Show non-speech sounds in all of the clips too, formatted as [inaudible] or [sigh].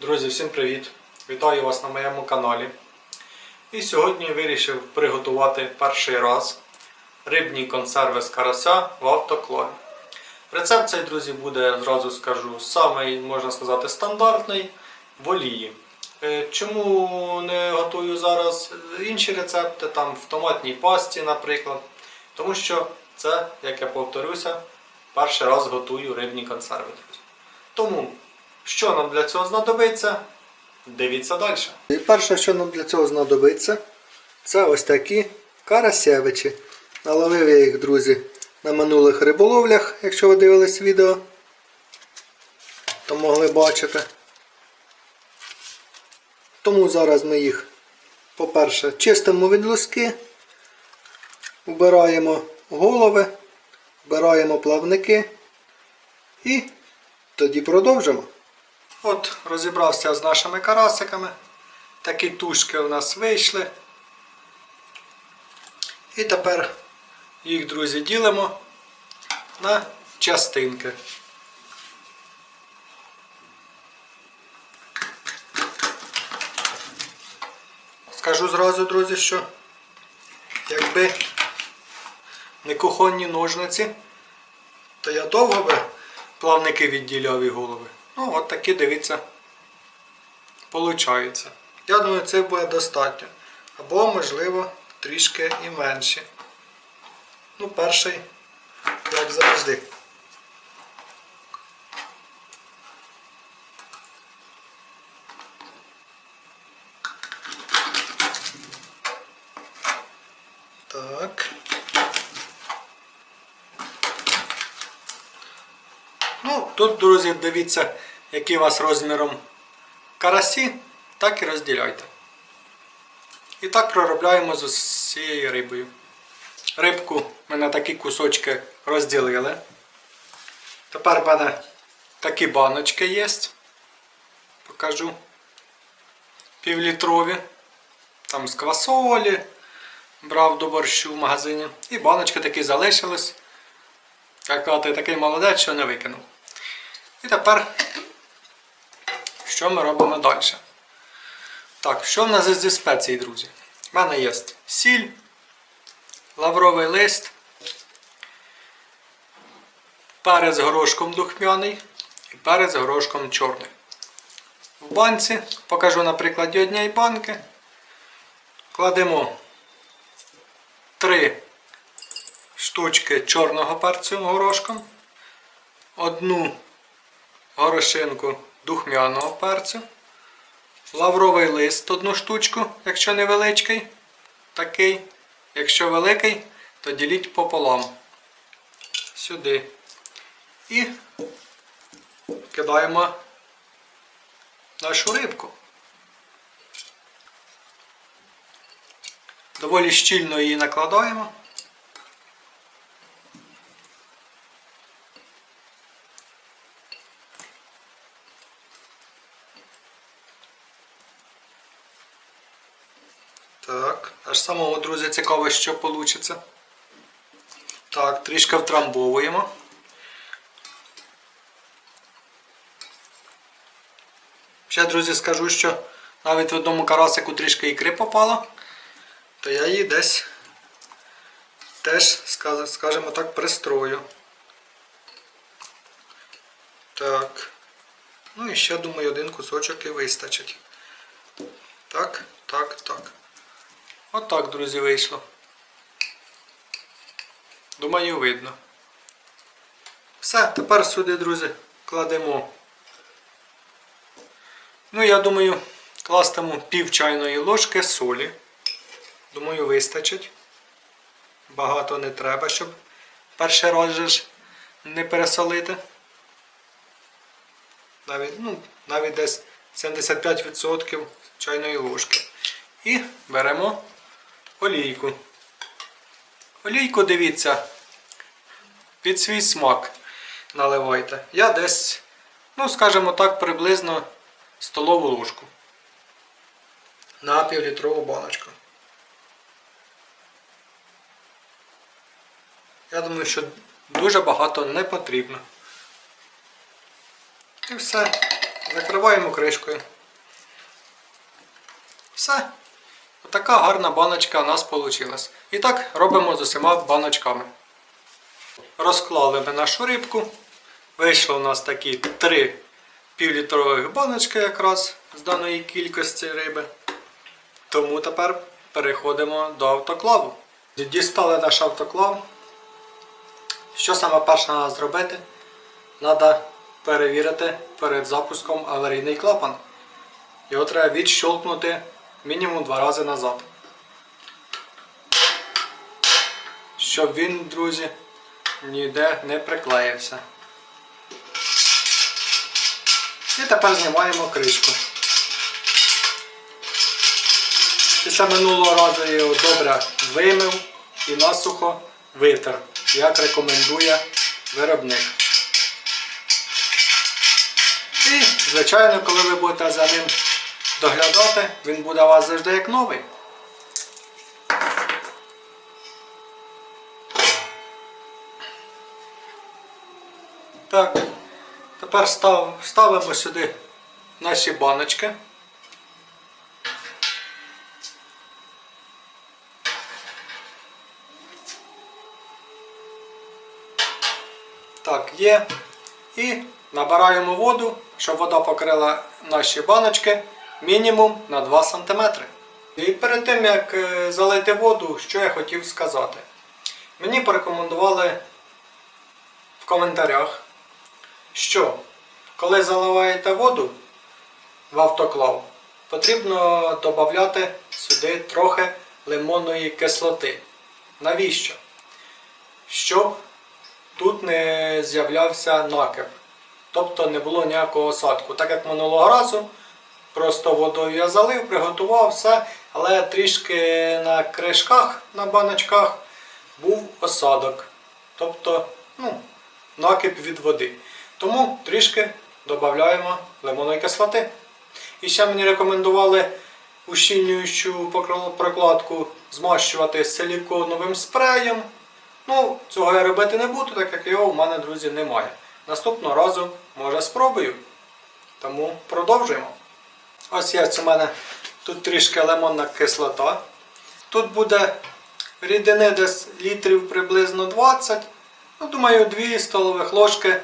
Друзі, всім привіт! Вітаю вас на моєму каналі. І сьогодні вирішив приготувати перший раз рибні консерви з карася в автоклаві. Рецепт цей, друзі, буде, зразу скажу, самий, можна сказати, стандартний в олії. Е, Чому не готую зараз інші рецепти, там в томатній пасті, наприклад. Тому що це, як я повторюся, перший раз готую рибні консерви, друзі. Тому, що нам для цього знадобиться, дивіться далі. І перше, що нам для цього знадобиться, це ось такі карасевичі. Наловив я їх, друзі, на минулих риболовлях, якщо ви дивились відео, то могли бачити. Тому зараз ми їх, по-перше, чистимо від луски, убираємо голови, вбираємо плавники і тоді продовжимо. От, розібрався з нашими карасиками. Такі тушки у нас вийшли. І тепер їх, друзі, ділимо на частинки. Скажу зразу, друзі, що якби не кухонні ножниці, то я довго би плавники відділяв і голови. Ну, от такі, дивіться, получаються. Я думаю, це буде достатньо. Або, можливо, трішки і менші. Ну, перший, як завжди. Так. Ну, тут, друзі, дивіться, які у вас розміром карасі, так і розділяйте. І так проробляємо з усією рибою. Рибку ми на такі кусочки розділили. Тепер в мене такі баночки є. Покажу. Півлітрові. Там з квасолі. Брав до борщу в магазині. І баночки такі залишились. Такий молодець, що не викинув. І тепер, що ми робимо далі? Так, що в нас зі спецій, друзі? У мене є сіль, лавровий лист, перець горошком духмяний і перець горошком чорний. В банці, покажу на прикладі однієї банки, кладемо 3 штучки чорного перцю горошком, одну горошинку духмяного перцю, лавровий лист одну штучку, якщо невеличкий, такий. Якщо великий, то діліть пополам. Сюди. І кидаємо нашу рибку. Доволі щільно її накладаємо. Аж самому, друзі, цікаво, що вийде. Так, трішки втрамбовуємо. Ще, друзі, скажу, що навіть в одному карасику трішки ікри попало, то я її десь теж, скажімо так, пристрою. Так. Ну і ще, думаю, один кусочок і вистачить. Так, так, так. Отак, друзі, вийшло. Думаю, видно. Все, тепер сюди, друзі, кладемо. Ну, я думаю, кластиму пів чайної ложки солі. Думаю, вистачить. Багато не треба, щоб перший раз же ж не пересолити. Навіть, ну, навіть десь 75% чайної ложки. І беремо олійку. Олійку, дивіться, під свій смак наливайте. Я десь, ну, скажімо так, приблизно столову ложку. На півлітрову баночку. Я думаю, що дуже багато не потрібно. І все. Закриваємо кришкою. Все. Отака гарна баночка у нас вийшла. І так робимо з усіма баночками. Розклали ми нашу рибку. Вийшло у нас такі три півлітрових баночки якраз з даної кількості риби. Тому тепер переходимо до автоклаву. Дістали наш автоклав. Що саме перше треба зробити? Треба перевірити перед запуском аварійний клапан. Його треба відщолкнути мінімум два рази назад. Щоб він, друзі, ніде не приклеївся. І тепер знімаємо кришку. Після минулого разу я його добре вимив і насухо витер, як рекомендує виробник. І, звичайно, коли ви будете за ним доглядати, він буде у вас завжди як новий. Так, тепер став, ставимо сюди наші баночки. Так, є. І набираємо воду, щоб вода покрила наші баночки мінімум на 2 см. І перед тим як е, залити воду, що я хотів сказати. Мені порекомендували в коментарях, що коли заливаєте воду в автоклав, потрібно додати сюди трохи лимонної кислоти. Навіщо? Щоб тут не з'являвся накип. Тобто не було ніякого осадку. Так як минулого разу, просто водою я залив, приготував все, але трішки на кришках, на баночках був осадок. Тобто, ну, накип від води. Тому трішки додаємо лимонної кислоти. І ще мені рекомендували ущільнюючу прокладку змащувати силіконовим спреєм. Ну, цього я робити не буду, так як його у мене, друзі, немає. Наступного разу, може, спробую. Тому продовжуємо. Ось є у мене тут трішки лимонна кислота. Тут буде рідини десь літрів приблизно 20. Ну, думаю, 2 столових ложки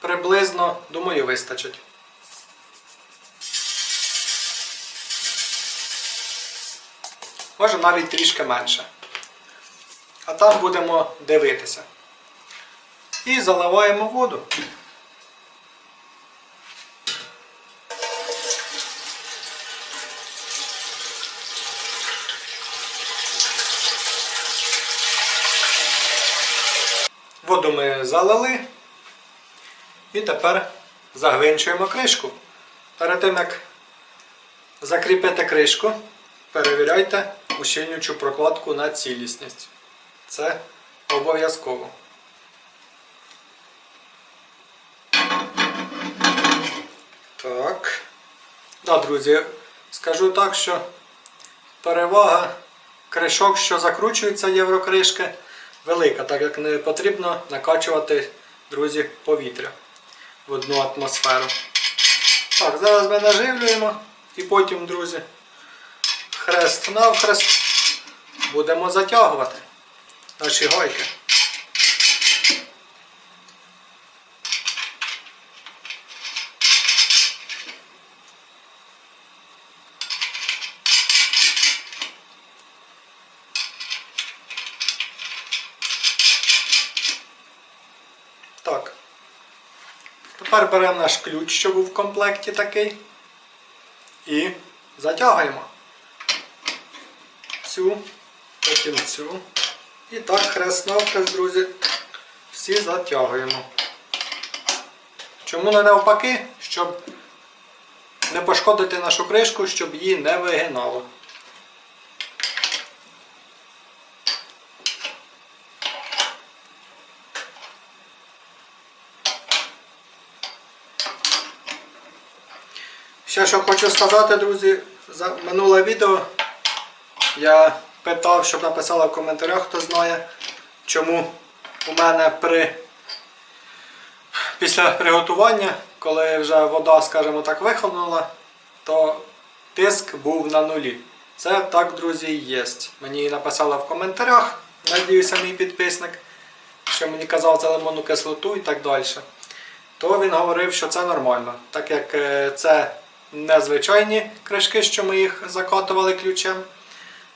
приблизно, думаю, вистачить. Може навіть трішки менше. А там будемо дивитися. І заливаємо воду. Воду ми залили. І тепер загвинчуємо кришку. Перед тим як закріпити кришку, перевіряйте ущільнюючу прокладку на цілісність. Це обов'язково. Так. Да, друзі, скажу так, що перевага кришок, що закручуються єврокришки, велика, так як не потрібно накачувати, друзі, повітря в одну атмосферу. Так, зараз ми наживлюємо і потім, друзі, хрест навхрест будемо затягувати наші гайки. Так. Тепер беремо наш ключ, що був в комплекті такий. І затягуємо цю, потім цю. І так хрест навхрест, друзі, всі затягуємо. Чому не навпаки? Щоб не пошкодити нашу кришку, щоб її не вигинало. Ще що хочу сказати, друзі, за минуле відео я питав, щоб написали в коментарях, хто знає, чому у мене при після приготування, коли вже вода, скажімо так, вихолонула, то тиск був на нулі. Це так, друзі, є. Мені написали в коментарях, надіюся, мій підписник, що мені казав за лимонну кислоту і так далі. То він говорив, що це нормально, так як е, незвичайні кришки, що ми їх закатували ключем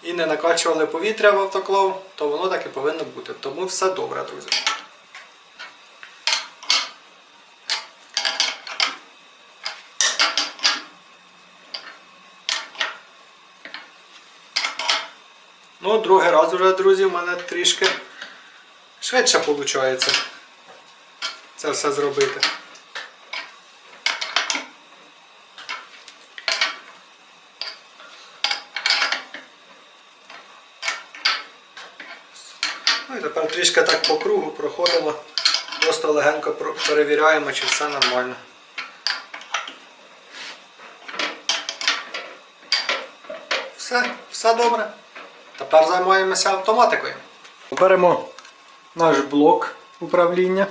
і не накачували повітря в автоклав, то воно так і повинно бути. Тому все добре, друзі. Ну, другий раз вже, друзі, в мене трішки швидше виходить це все зробити. Ну і тепер трішки так по кругу проходимо, просто легенько перевіряємо, чи все нормально. Все, все добре. Тепер займаємося автоматикою. Беремо наш блок управління.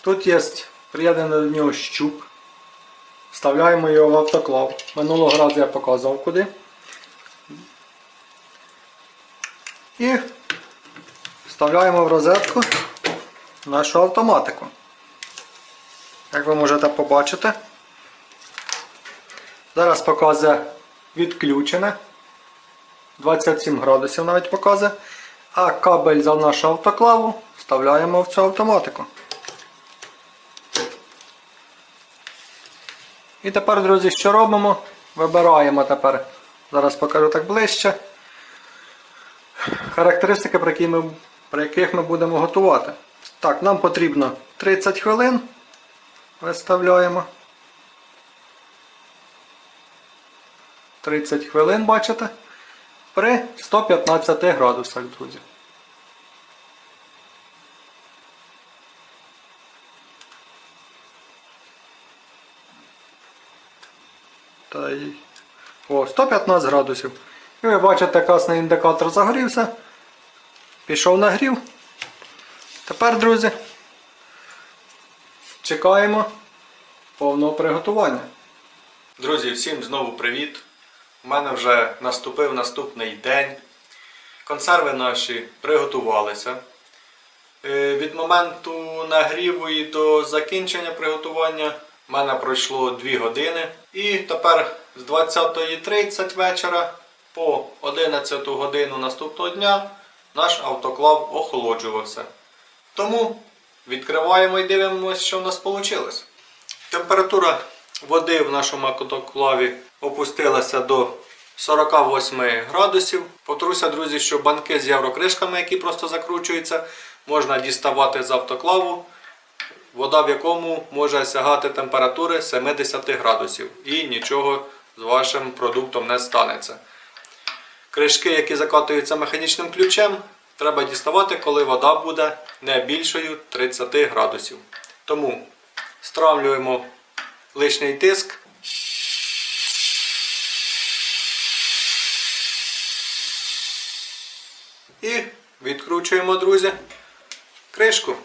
Тут є приєднаний до нього щуп. Вставляємо його в автоклав. Минулого разу я показував куди. І вставляємо в розетку нашу автоматику. Як ви можете побачити, зараз показує відключене. 27 градусів навіть показує. А кабель за нашу автоклаву вставляємо в цю автоматику. І тепер, друзі, що робимо? Вибираємо тепер, зараз покажу так ближче. Характеристики, про які ми, про яких ми будемо готувати. Так, нам потрібно 30 хвилин. Виставляємо. 30 хвилин, бачите? При 115 градусах, друзі. Та й... О, 115 градусів. І ви бачите, красний індикатор загорівся. Пішов нагрів. Тепер, друзі, чекаємо повного приготування. Друзі, всім знову привіт! У мене вже наступив наступний день. Консерви наші приготувалися. Е, Від моменту нагріву і до закінчення приготування в мене пройшло 2 години. І тепер з 20.30 вечора по 11 годину наступного дня наш автоклав охолоджувався. Тому відкриваємо і дивимося, що в нас вийшло. Температура води в нашому автоклаві опустилася до 48 градусів. Повторюся, друзі, що банки з єврокришками, які просто закручуються, можна діставати з автоклаву, вода в якому може сягати температури 70 градусів і нічого з вашим продуктом не станеться. Кришки, які закатуються механічним ключем, треба діставати, коли вода буде не більшою 30 градусів. Тому стравлюємо лишній тиск. І відкручуємо, друзі, кришку.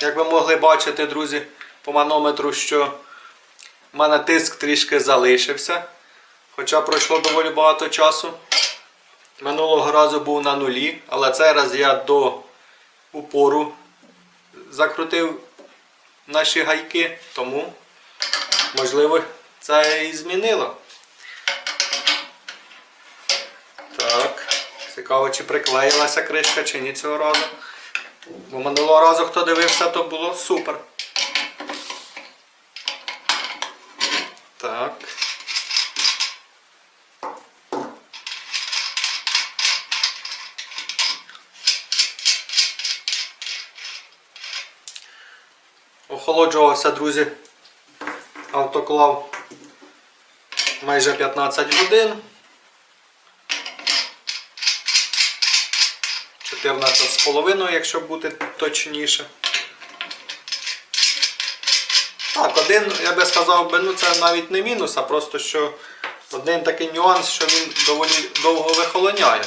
Як ви могли бачити, друзі, по манометру, що в мене тиск трішки залишився, хоча пройшло доволі багато часу. Минулого разу був на нулі, але цей раз я до упору закрутив наші гайки, тому, можливо, це і змінило. Так, цікаво, чи приклеїлася кришка, чи ні цього разу. Бо минулого разу, хто дивився, то було супер. Так. Охолоджувався, друзі, автоклав майже 15 годин. 14,5, якщо бути точніше. Так, один, я би сказав, ну це навіть не мінус, а просто що один такий нюанс, що він доволі довго вихолоняє.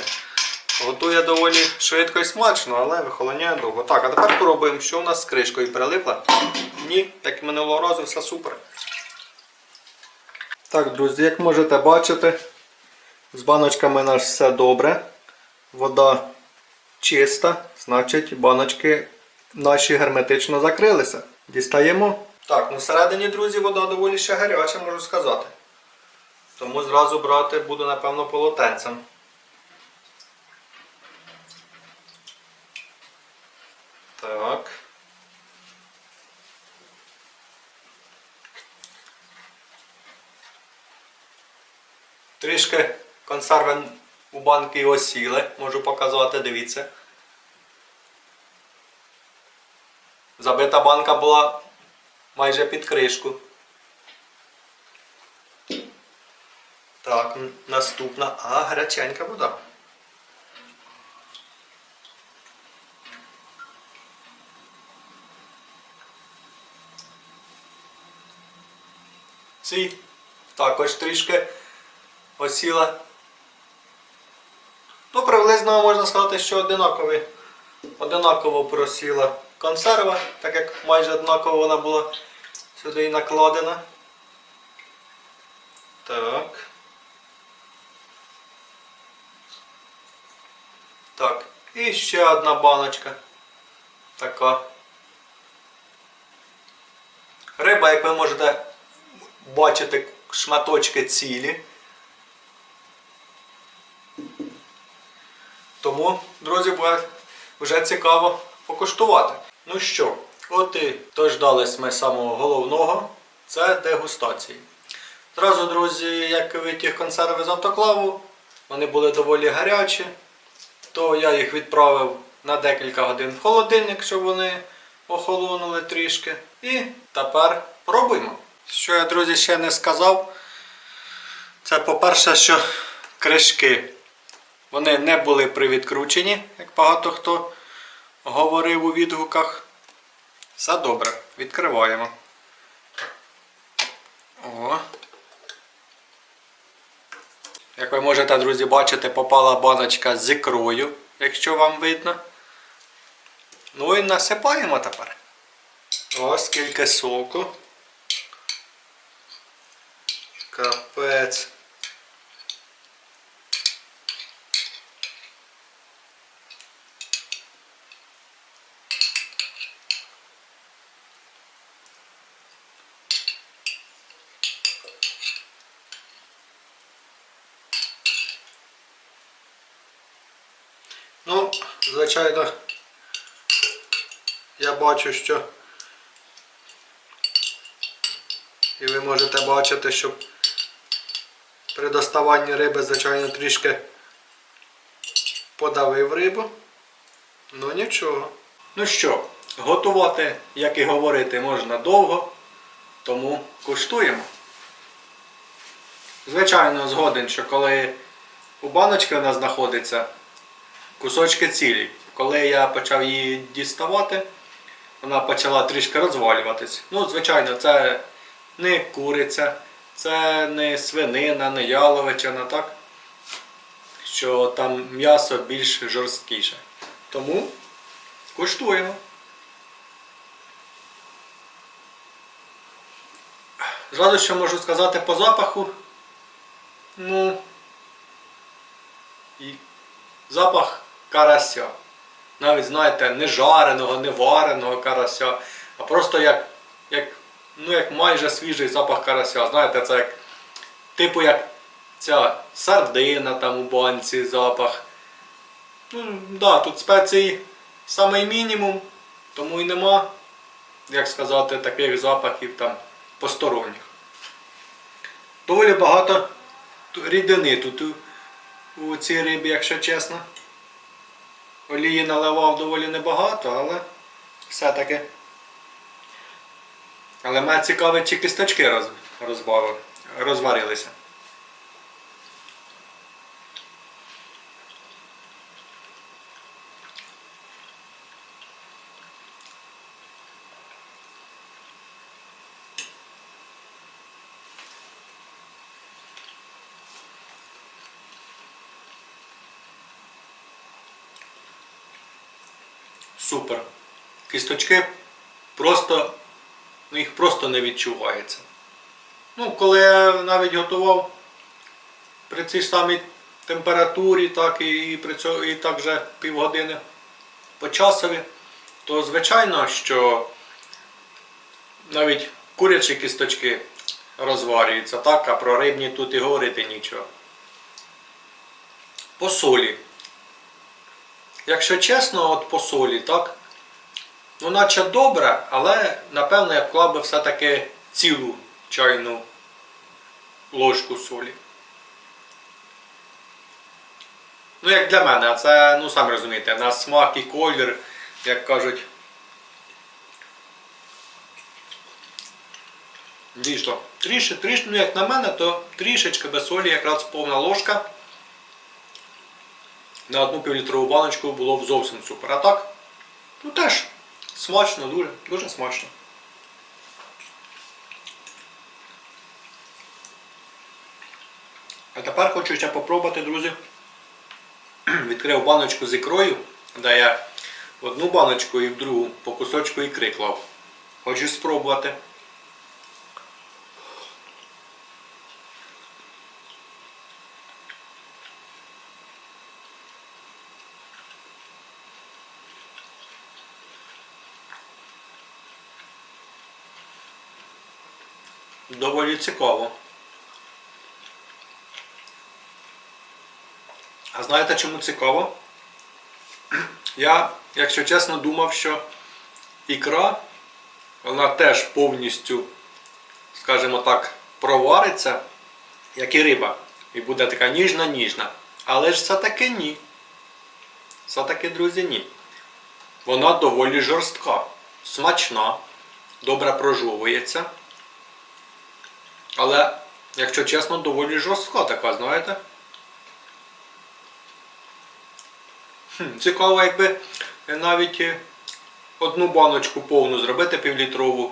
Готує доволі швидко і смачно, але вихолоняє довго. Так, а тепер пробуємо, що у нас з кришкою прилипла. Ні, як минулого разу, все супер. Так, друзі, як можете бачити, з баночками у нас все добре. Вода чиста, значить баночки наші герметично закрилися. Дістаємо. Так, ну всередині, друзі, вода доволі ще гаряча, можу сказати. Тому зразу брати буду, напевно, полотенцем. Так. Трішки консерви у банки осіли, можу показати, дивіться. Забита банка була майже під кришку. Так, наступна. А, гаряченька вода. Ці також трішки осіла. Ну, приблизно можна сказати, що одинакові, одинаково просіла консерва, так як майже однаково вона була сюди і накладена. Так. Так, і ще одна баночка. Така. Риба, як ви можете бачити, шматочки цілі. Тому, друзі, буде вже цікаво покуштувати. Ну що, от і дождались ми самого головного. Це дегустації. Зразу, друзі, як витяг консерви з автоклаву, вони були доволі гарячі, то я їх відправив на декілька годин в холодильник, щоб вони охолонули трішки. І тепер пробуємо. Що я, друзі, ще не сказав, це по-перше, що кришки вони не були привідкручені, як багато хто говорив у відгуках. Все добре, відкриваємо. О. Як ви можете, друзі, бачити, попала баночка з ікрою, якщо вам видно. Ну і насипаємо тепер. Ось скільки соку. Капець. Ну, звичайно, я бачу, що і ви можете бачити, що при доставанні риби, звичайно, трішки подавив рибу. Ну нічого. Ну що, готувати, як і говорити, можна довго, тому куштуємо. Звичайно, згоден, що коли у баночці у нас знаходиться кусочки цілі. Коли я почав її діставати, вона почала трішки розвалюватись. Ну, звичайно, це не куриця, це не свинина, не яловичина, так? Що там м'ясо більш жорсткіше. Тому куштуємо. Зразу що можу сказати по запаху. Ну, і запах карася. Навіть, знаєте, не жареного, не вареного карася, а просто як, як, ну, як майже свіжий запах карася. Знаєте, це як, типу як ця сардина там у банці запах. Ну, да, тут спецій самий мінімум, тому і нема, як сказати, таких запахів там посторонніх. Доволі багато рідини тут у цій рибі, якщо чесно. Олії наливав доволі небагато, але все-таки. Але мене цікавить, чи кісточки роз, розварилися. Супер. Кісточки просто, ну їх просто не відчувається. Ну, коли я навіть готував при цій самій температурі, так і, при цьому, і так же півгодини по часові, то звичайно, що навіть курячі кісточки розварюються, так, а про рибні тут і говорити нічого. По солі. Якщо чесно, от по солі, так? Ну, наче добре, але напевно я вклав би все-таки цілу чайну ложку солі. Ну, як для мене, а це, ну самі розумієте, на смак і колір, як кажуть. Дійсно, трішки, трішки, ну як на мене, то трішечки без солі, якраз повна ложка. На одну півлітрову баночку було б зовсім супер. А так, ну теж смачно, дуже, дуже смачно. А тепер хочу ще попробувати, друзі. [clears throat] Відкрив баночку з ікрою, де я в одну баночку і в другу по кусочку ікри клав. Хочу спробувати. Доволі цікаво. А знаєте чому цікаво? Я, якщо чесно, думав, що ікра, вона теж повністю, скажімо так, провариться, як і риба. І буде така ніжна-ніжна. Але ж все-таки ні. Все-таки, друзі, ні. Вона доволі жорстка, смачна, добре прожовується. Але, якщо чесно, доволі жорстка така, знаєте? Хм, Цікаво, якби навіть е, одну баночку повну зробити півлітрову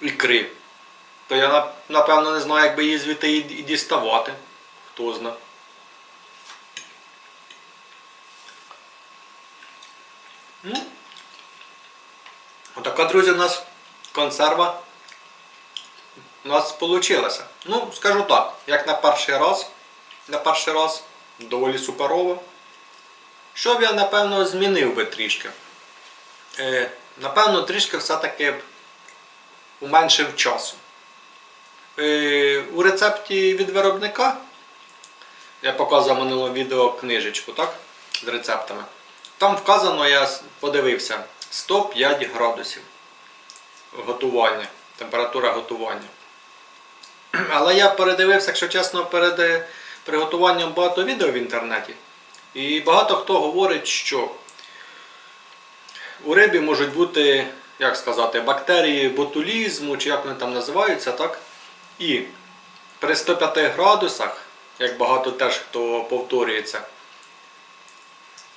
ікри. То я напевно не знаю, як би її звідти і діставати. Хто зна. Ну. Отака, друзі, у нас консерва у нас вийшло. Ну, скажу так, як на перший раз, на перший раз доволі суперово. Що б я, напевно, змінив би трішки? Е, напевно, трішки все-таки уменшив часу. Е, у рецепті від виробника я показував минулого відео книжечку, так? З рецептами. Там вказано, я подивився, 105 градусів готування, температура готування. [clears throat] Але я передивився, якщо чесно, перед е, приготуванням багато відео в інтернеті. І багато хто говорить, що у рибі можуть бути, як сказати, бактерії ботулізму, чи як вони там називаються, так? І при 105 градусах, як багато теж хто повторюється,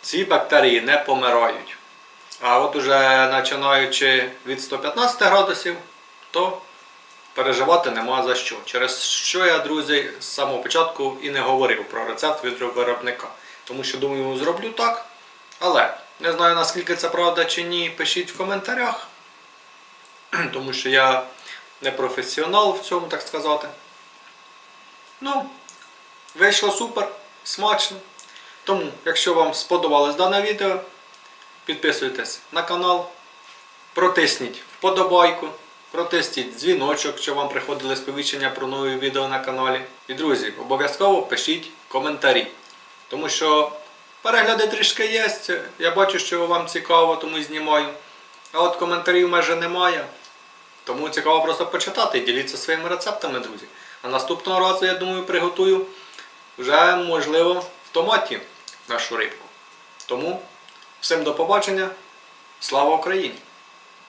ці бактерії не помирають. А от уже починаючи від 115 градусів, то переживати нема за що. Через що я, друзі, з самого початку і не говорив про рецепт від виробника. Тому що думаю, зроблю так. Але не знаю наскільки це правда чи ні, пишіть в коментарях. [clears throat] Тому що я не професіонал в цьому, так сказати. Ну, вийшло супер, смачно. Тому, якщо вам сподобалось дане відео, підписуйтесь на канал, протисніть вподобайку, протисніть дзвіночок, щоб вам приходили сповіщення про нові відео на каналі. І друзі, обов'язково пишіть коментарі. Тому що перегляди трішки є, я бачу, що вам цікаво, тому знімаю. А от коментарів майже немає. Тому цікаво просто почитати і діліться своїми рецептами, друзі. А наступного разу, я думаю, приготую вже, можливо, в томаті нашу рибку. Тому всім до побачення. Слава Україні!